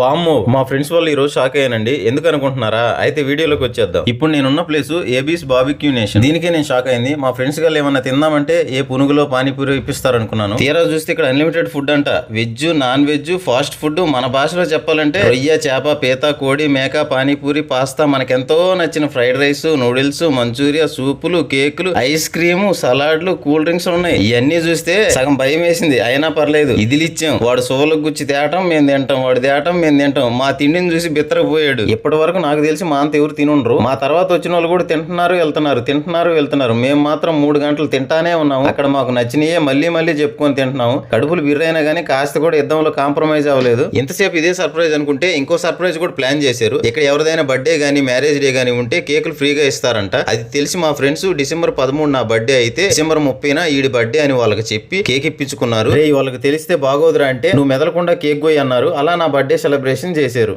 వామ్మో మా ఫ్రెండ్స్ వాళ్ళు ఈ రోజు షాక్ అయ్యానండి. ఎందుకు అనుకుంటున్నారా? అయితే వీడియోలోకి వచ్చేద్దాం. ఇప్పుడు నేనున్న ప్లేస్ ఏబీస్ బాబిక్యూ నేషన్ దీనికే నేను షాక్ అయింది. మా ఫ్రెండ్స్ గారు ఏమన్నా తిందామంటే ఏ పునుగులో పానీపూరి ఇప్పిస్తారు అనుకున్నాను తీరా చూస్తే ఇక్కడ అన్లిమిటెడ్ ఫుడ్ అంట. Veg non veg fast food మన భాషలో చెప్పాలంటే రొయ్య చేప పీత కోడి మేక పానీపూరి పాస్తా మనకెంతో నచ్చిన ఫ్రైడ్ రైస్ నూడిల్స్ మంచూరియా సూపులు కేకులు ఐస్ క్రీము సలాడ్లు కూల్ డ్రింక్స్ ఉన్నాయి. ఇవన్నీ చూస్తే సగం భయం వేసింది. అయినా పర్లేదు. ఇదిలిచ్చాం. వాడు సోలకు గుచ్చి తేటం మేము తింటాం. వాడు తేటం మేము తింటాం మా తిండిని చూసి బిత్తరపోయాడు. ఇప్పటి వరకు నాకు తెలిసి మా అంత ఎవరు తినుండ్రు. మా తర్వాత వచ్చిన వాళ్ళు కూడా తింటున్నారు వెళ్తున్నారు తింటున్నారు వెళ్తున్నారు. మేము మాత్రం మూడు గంటలు తింటానే ఉన్నాము. అక్కడ మాకు నచ్చినయే మళ్ళీ మళ్ళీ చెప్పుకొని తింటున్నాము. కడుపులు బిర్రైనా గానీ కాస్త కూడా యుద్ధంలో కాంప్రమైజ్ అవ్వలేదు. ఎంతసేపు ఇదే సర్ప్రైజ్ అనుకుంటే ఇంకో సర్ప్రైజ్ కూడా ప్లాన్ చేశారు. ఇక్కడ ఎవరిదైనా బర్త్డే గానీ మ్యారేజ్ డే గానీ ఉంటే కేకులు ఫ్రీగా ఇస్తారంట. అది తెలిసి మా ఫ్రెండ్స్ డిసెంబర్ పదమూడు నా బర్త్డే అయితే డిసెంబర్ ముప్పైన ఈడి బర్త్డే అని వాళ్ళకి చెప్పి కేక్ ఇప్పించుకున్నారు. వాళ్ళకి తెలిస్తే బాగోదురా అంటే నువ్వు మెదలకుండా కేక్ పోయి అన్నారు. అలా నా బర్త్డే సెలబ్రేషన్ చేశారు.